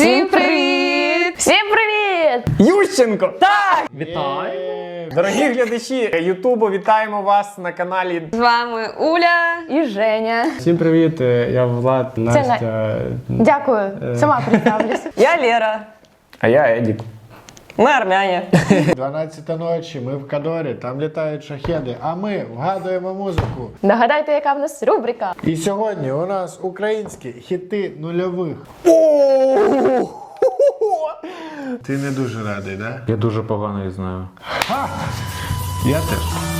Всім привіт! Всім привіт! Ющенко! Так! Вітаю! Дорогі глядачі Ютубу, вітаємо вас на каналі. З вами Уля і Женя. Всім привіт! е, Я Влад, Настя. Дякую, сама представлюсь. Я Лера. А я Едік. Ми армяне. 12 ночі, ми в Кадорі, там літають шахеди, а ми вгадуємо музику. Нагадайте, яка в нас рубрика. І сьогодні у нас українські хіти нульових. Ти не дуже радий, да? Я дуже погано їх знаю. Я теж.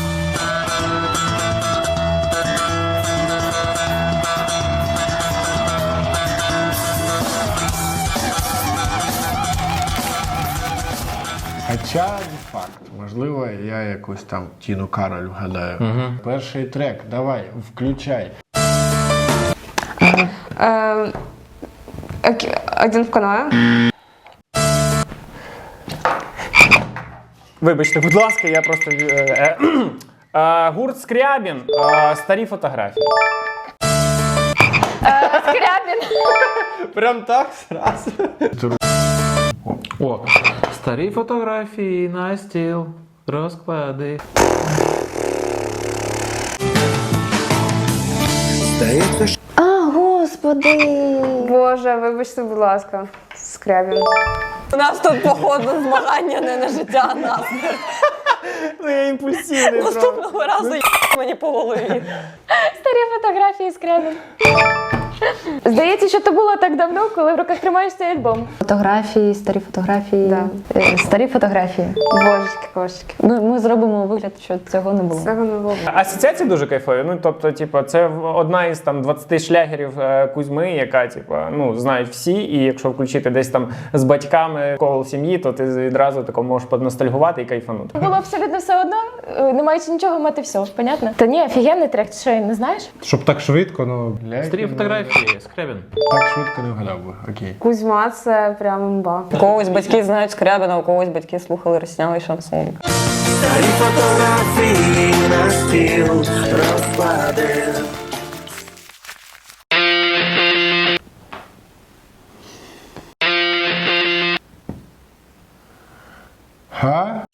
Хоча не факт, можливо, я якусь там Тіну Кароль вгадаю. Перший трек, давай, включай. Е, ок- один в каної. Вибачте, будь ласка, я просто. е, е, е, гурт Скрябін. е, старі фотографії. Скрябін. Прям так зразу. О, старі фотографії на стіл. Розклади. А, господи. Боже, вибачте, будь ласка. Скрябін. У нас тут походу змагання не на життя, а на смерть. Ну я імпульсивний. Наступного разу є мені по голові. Старі фотографії Скрябін. Здається, що це було так давно, коли в руках тримаєш цей альбом. Фотографії, старі фотографії, Да. е, старі фотографії. Божечки, кошечки. Ну, ми зробимо вигляд, що цього не було. Цього не було. Асоціації дуже кайфові. Ну, тобто, типу, це одна із там 20 шлягерів е, Кузьми, яка, типу, ну, знають всі. І якщо включити десь там з батьками кол сім'ї, то ти відразу тако можеш подностальгувати і кайфанути. Було абсолютно все одно, е, не маючи нічого мати все, понятно? Та ні, офігенний трек, ти що, не знаєш? Щоб так швидко, ну. Старі яких Скрябін. Так швидко не вгадав би. Окей. Кузьма це прям імба. У когось батьки знають Скрябіна, у когось батьки слухали Роснявий шансон. Старі фотографії на стіл розклади. Ха?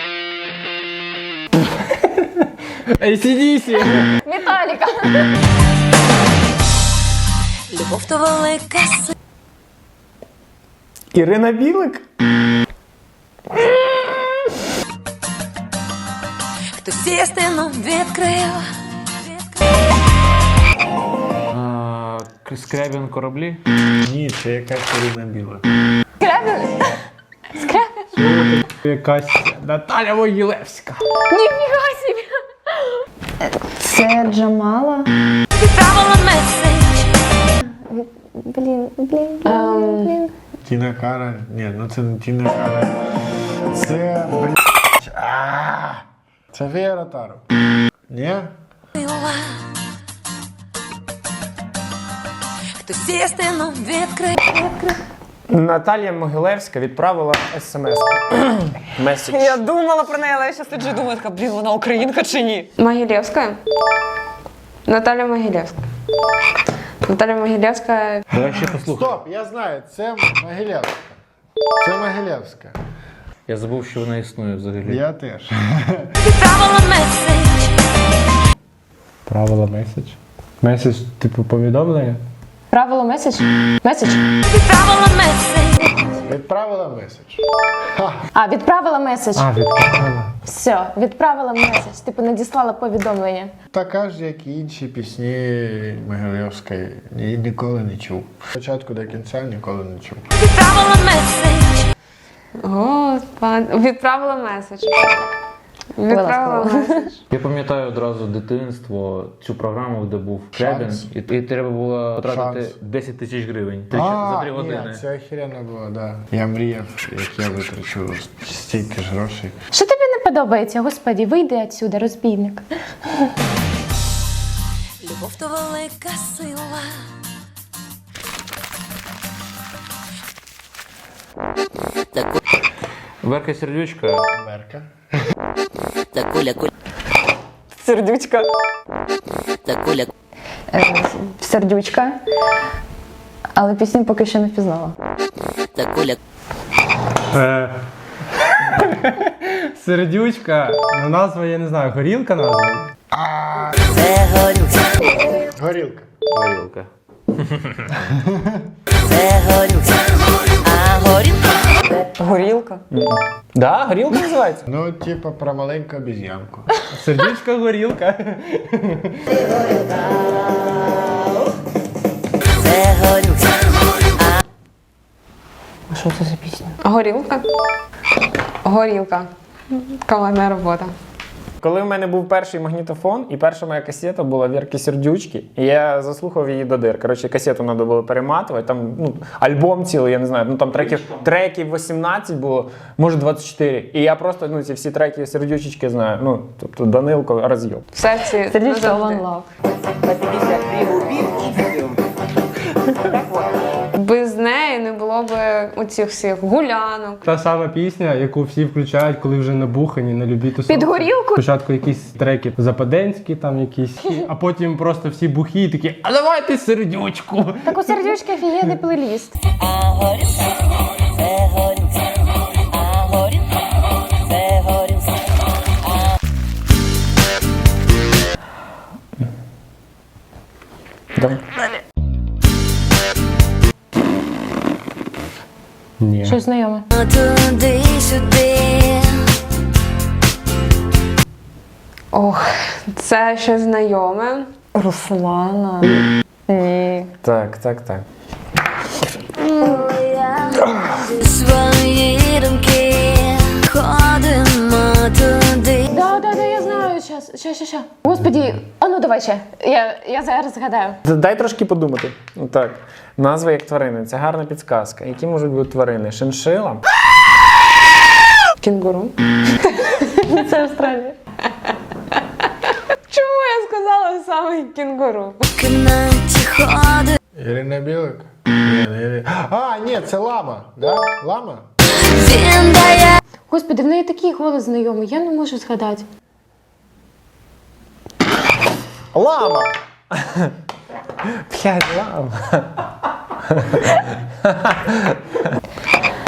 ACDC! Металіка. Любов то велика. Ірина Білик? Хтось є стіну відкрив. Скрябін кораблі. Ні, це якась Ірина Біла. Якась Наталя Могилевська. Ніфіга собі. Це Джамала. Відправила меседж. Блін, блін, Ем, блін. Тіна Кара. Ні, ну це не Тіна Кара. Це. блядь, а! Це Віра Таро. Ні? Хтось відкрив. Наталія Могилевська відправила смс. Меседж. Я думала про неї, але я зараз тоді думаю, така, блін, вона українка чи ні? Могилевська. Наталя Могилевська. Наталя Могилевська. Давай ще послухай. Стоп, я знаю, це Могилевська. Це Могилевська. Я забув, що вона існує взагалі. Я теж. Відправила меседж. Правила меседж. Меседж, типу, повідомлення? Правило меседж? Меседж? Відправила меседж. Відправила меседж. А, відправила меседж. А, відправила. Все, відправила меседж. Типу надіслала повідомлення. Така ж, як і інші пісні Могилевської. Ні- Ніколи не чув. Спочатку до кінця ніколи не чув. Відправила меседж. Господи. Відправила меседж. Відправила меседж. Я пам'ятаю одразу дитинство, цю програму, де був Шанс. і, і треба було потратити Шанс. 10 тисяч гривень Ти за 3 години. Ні, це охеренно було, да. Я мріяв, як я витрачу стільки ж грошей. Що не подобається? Господі, вийди отсюди, розбійник. Любов то велика сила. Верка сердючка. Мерка. Та куля, куля, Сердючка. та куля, Е, сердючка. Але пісню поки що не впізнала. Таку ляку. Е, Сердючка, ну назва, я не знаю, горілка назва. Це горілка. Горілка. Горілка. Це горілка. А горілка. Горілка. Да, горілка називається? Ну, типа про маленьку обіз'янку. Сердючка горілка. Це горілка. Що це за пісня? Горілка. Горілка. Командна робота. Коли в мене був перший магнітофон, і перша моя касета була Вірки Сердючки, і я заслухав її до дир. Коротше, касету треба було перематувати. Там ну, альбом цілий, я не знаю. Ну там треків, треків 18 було, може 24. І я просто ну, ці всі треки сердючечки знаю. Ну, тобто Данилко роз'єб. В серці Сердючка. One Love. Неї не було б оцих всіх гулянок. Та сама пісня, яку всі включають, коли вже набухані на любі тусовки. Під горілку? Спочатку якісь треки западенські, там якісь, а потім просто всі бухі і такі, а давайте сердючку. Так у сердючки офігенний плейліст. Ні. Щось знайоме. Туди сюди. Ох, це ще знайоме. Руслана. Ні. Так, так, так. Свої думки. Ща, ща, ща. Господі, а ну давай ще. Я, я зараз згадаю. Дай трошки подумати. Так. Назва як тварини. Це гарна підсказка. Які можуть бути тварини? Шиншила? Кінгуру. Це Австралія. Чому я сказала саме кінгуру? Ірина Білик? А, ні, це лама. Да? Лама? Господи, в неї такий голос знайомий, я не можу згадати. Лама! Блядь, лама.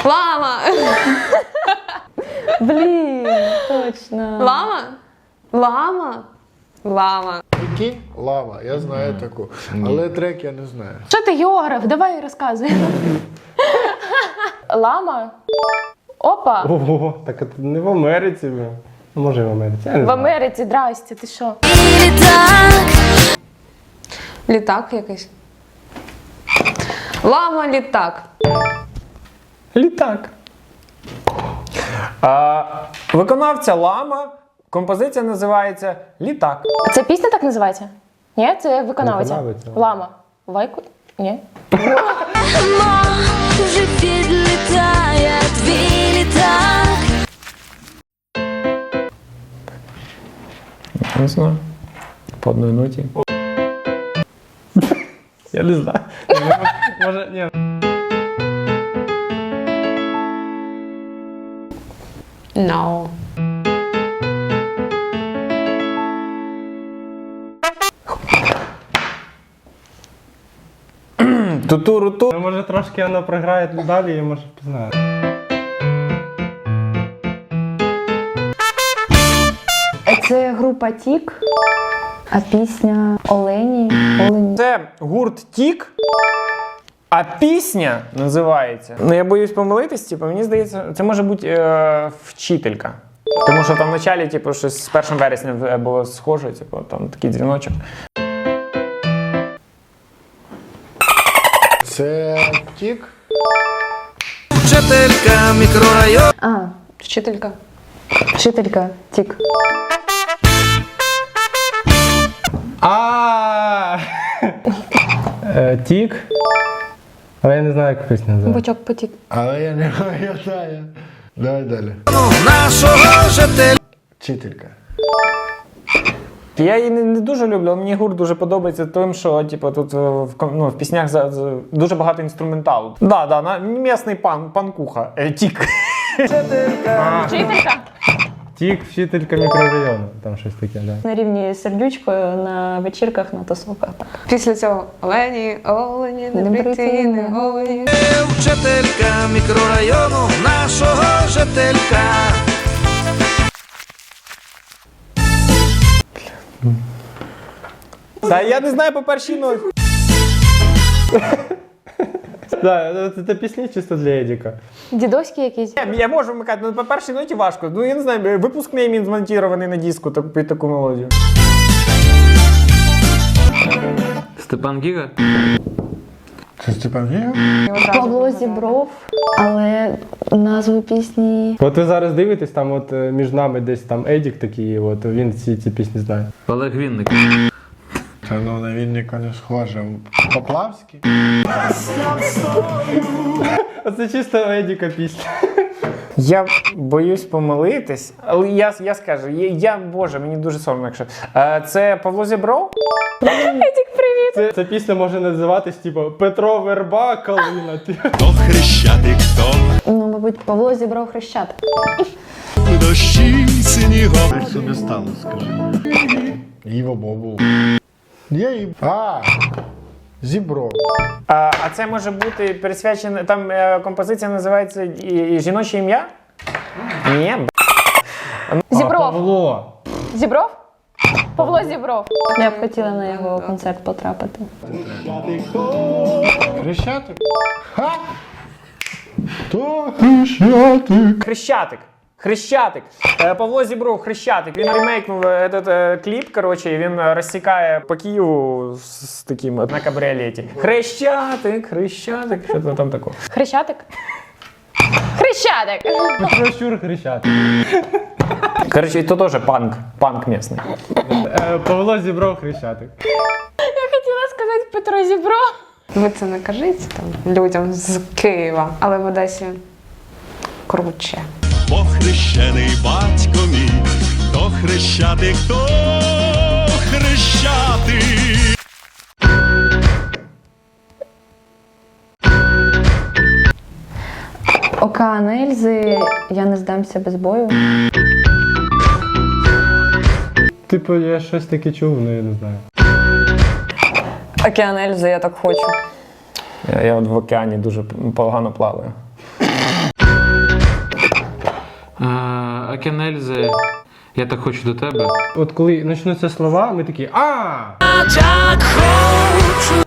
Лама! Блін, точно. Лама? Лама? Лама. Прикинь? Лама, я знаю таку. Але трек я не знаю. Що ти географ? Давай розказуй. Лама? Опа! Ого, так це не в Америці. бля. Ну, може, і в Америці. Я не В знаю. Америці, здрасте, ти що? І так. Літак якийсь. Лама літак. Літак. А, виконавця лама. Композиція називається Літак. А Це пісня так називається? Ні, це виконавиця. Виконавиця. Лама. Вайку? Ні. Може підлітає Не знаю. По одній ноті. Я не знаю. Може, ні. No. Туту-руту. Може трошки воно програє далі, я може пізнаю. Група Тік, а пісня Олені. Олені. Це гурт Тік. А пісня називається. Ну я боюсь помилитись, типу, мені здається, це може бути е, вчителька. Тому що там в началі, типу, щось з 1 вересня було схоже, типу, там такий дзвіночок. Це тік? Вчителька мікрорайон. А, Вчителька. вчителька Тік. А Е, Тік. Але я не знаю, як пісня називається. Бочок потік. Але я не пам'ятаю. Давай далі. Нашого жителя. Вчителька. Я її не, не дуже люблю, але мені гурт дуже подобається тим, що типу, тут е, в, ком- ну, в піснях за, за- дуже багато інструменталу. Да, да, на, місний пан, панкуха, е, тік. Вчителька? Тік, вчителька мікрорайону. Там щось таке, да. На рівні з сердючкою на вечірках, на тусовках. Так. Після цього Олені, Олені, не Не прийти, не не голені. Вчителька мікрорайону нашого жителька. Та я не знаю по першій ноті. Да, ну, це, це пісні чисто для Едіка. Дідовський якийсь. Я, я можу вмикати, ну по першій ноті важко. Ну я не знаю, випускний він змонтірований на диску так, під таку мелодію. Степан Гіга? Це Степан Гіга? Павло Зібров, але назву пісні. От ви зараз дивитесь, там от е, між нами десь там Едік такий, от він всі ці пісні знає. Олег Вінник. Та ну на Вінника не схоже. Поплавський? Оце чисто Едіка пісня. Я боюсь помилитись, але я, я скажу, я, я боже, мені дуже соромно, якщо. Е, це Павло Зібров? Це, ця пісня може називатись, типу, Петро Верба, Калина. То хрещатик, то Ну, мабуть, Павло Зібров Хрещат. в дощі снігом. Що не стало, скажи. Іво Бобул. Є і... А! Зібро. А, а це може бути присвячене. Там е, композиція називається і- і «Жіноче ім'я? Ні, б**. А, Зібров. Павло. Зібров? Павло Зібров. Я б хотіла на його концерт потрапити. Хрещатик? Ха! То хрещатик. Хрещатик. Хрещатик. Е, Павло Зібров, Хрещатик. Він ремейкнув е, этот, е, кліп, коротше, і він розсікає по Києву з, таким на кабріолеті. Хрещатик, Хрещатик, що то там такого. Хрещатик? Хрещатик! Петро Щур Хрещатик. Коротше, і то теж панк, панк місний. Павло Зібров Хрещатик. Я хотіла сказати Петро Зібров. Ви це не кажіть там людям з Києва, але в Одесі круче. Похрещений батько мій, то хрещатик, то хрещатик. Океан Ельзи, я не здамся без бою. Типу, я щось таке чув, але я не знаю. Океан Ельзи, я так хочу. Я, я от в океані дуже погано плаваю. Акенельзе. Я так хочу до тебе. От коли почнуться слова, ми такі а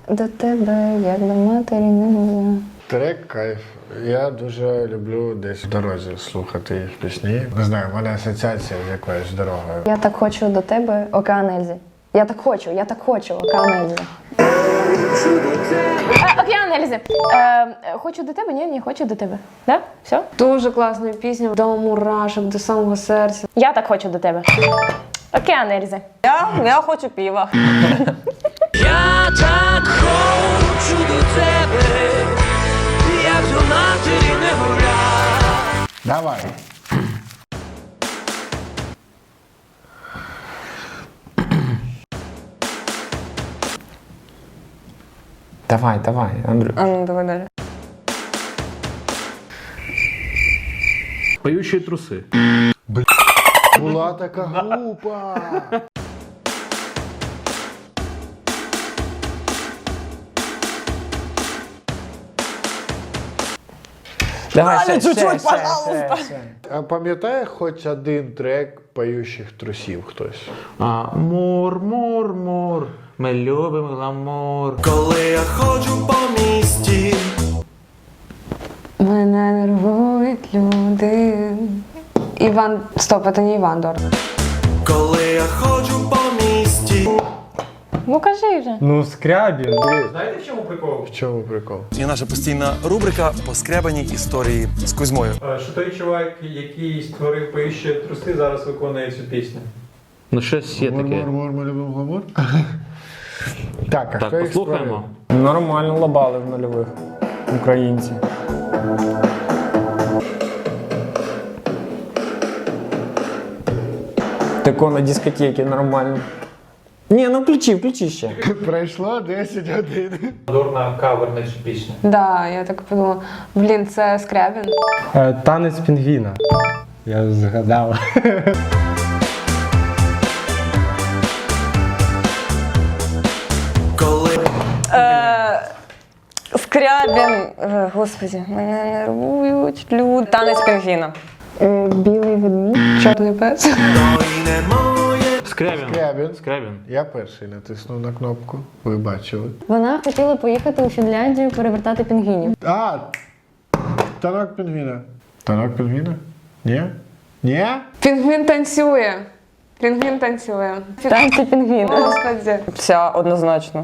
До тебе, як до матері, не можу. Трек кайф. Я дуже люблю десь в дорозі слухати їх пісні. Не знаю, в мене асоціація з якоюсь дорогою. Я так хочу до тебе, Океан Ельзи. Я так хочу, я так хочу, Океан Ельзи. Е, Океан Ельзи. Е, хочу до тебе? Ні, ні, хочу до тебе. Да? Все? Дуже класна пісня до мурашок, до самого серця. Я так хочу до тебе. Океан Ельзи. Я, я хочу піва. Я так хочу до тебе, як до матері не горя. Давай. Давай, давай, Андрюш. А ну давай далі. Поющі труси. Була така глупа. Давай, ще, чуть-чуть, ще, ще, пожалуйста. ще, ще. А пам'ятає хоч один трек поющих трусів хтось? А, мор, мор, мор. Ми любимо гламор. Коли я ходжу по місті, Мене нервують люди. Іван. Стоп, це не Іван Дорн. коли я ходжу по місті. Ну кажи вже. ну скрябін. В чому прикол? В чому прикол? Є наша постійна рубрика Поскребані історії з Кузьмою. Що той чувак, який створив поїще труси, зараз виконує цю пісню. Ну щось є таке. Мур-мур, ми любимо гламур. Так, а хто Так, їх послухаємо. створив? Нормально лабали в нульових. Українці. Тако на дискотеці нормально. Ні, ну включи, включи ще. Пройшло 10 годин. Дурна кавер на цю пісню. Да, я так подумала. Блін, це Скрябін. Е, Танець пінгвіна. Я згадав. коли Е, Скрябін. Е, Господі, мене нервують люди. Танець пінгвіна. Е, Білий ведмідь, чорний пес. Скрябін. Скрябін. Скрябін. Я перший натиснув на кнопку. Ви бачили. Вона хотіла поїхати у Фінляндію перевертати пінгвінів. А! Танок пінгвіна. Танок пінгвіна? Ні? Ні? Пінгвін танцює. Пінгвін танцює. Танці пінгвіна. Господи. Вся однозначно.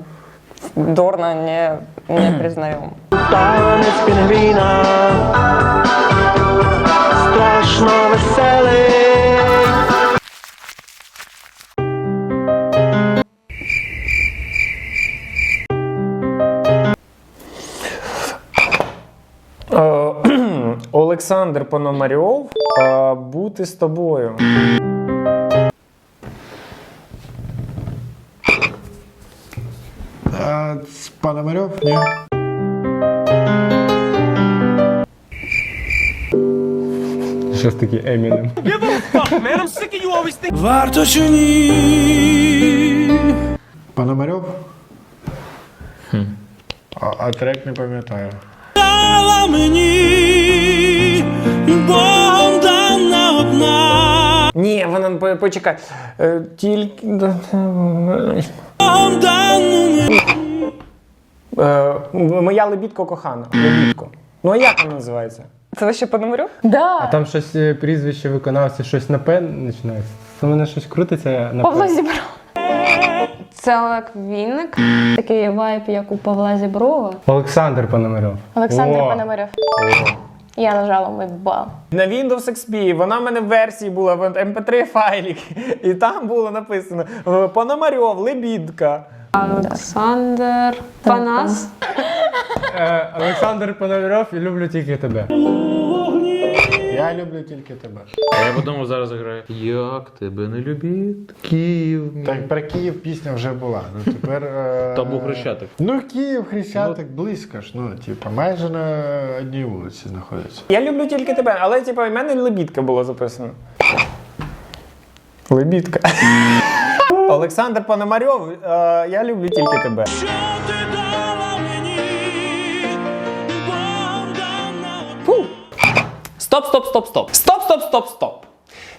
Дорна не, не признаємо. Танець пінгвіна. Страшно веселий. Олександр Пономарьов. е, Бути з тобою. А, Пономарьов? Ні. Щось таке Емінем. Варто чи ні? Пономарьов? А, а трек не пам'ятаю. Дала мені Богом дана одна. Ні, вона по- почекай. Е, Тільки. Богом дану мені. Е, Моя лебідко кохана. Лебідко. Ну а як вона називається? Це ви ще по номеру? А Да. там щось е, прізвище виконавця, щось на П починається. У мене щось крутиться на Павло П. Зібров. Це Олег Вінник. Такий вайб, як у Павла Зіброва. Олександр Пономарьов. Олександр О, Пономарьов. Я нажала мой бал. На Windows XP вона в мене в версії була в MP3 файлік, і там було написано е, Пономарьов, лебідка. Олександр Панас. Е, Олександр Пономарьов і люблю тільки тебе. Я люблю тільки тебе. А я подумав, зараз заграю. Як тебе не любить? Київ. мій. Так, про Київ пісня вже була. Ну тепер. е, Там був Хрещатик. Ну, Київ, Хрещатик, близько ж. Ну, типа, майже на одній вулиці знаходиться. Я люблю тільки тебе, але типу, в мене лебідка було записано. Лебідка. Олександр Пономарьов, е, я люблю тільки тебе. Що ти Стоп, стоп, стоп, стоп. Стоп, стоп, стоп, стоп.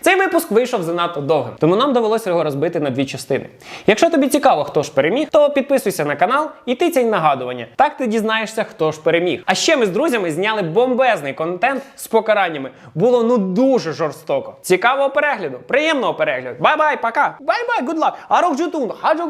Цей випуск вийшов занадто довгим, тому нам довелося його розбити на дві частини. Якщо тобі цікаво, хто ж переміг, то підписуйся на канал і тицяй нагадування. Так ти дізнаєшся, хто ж переміг. А ще ми з друзями зняли бомбезний контент з покараннями. Було ну дуже жорстоко. Цікавого перегляду, приємного перегляду. Бай-бай, пока. Бай-бай, good luck. Арок джутун, хаджо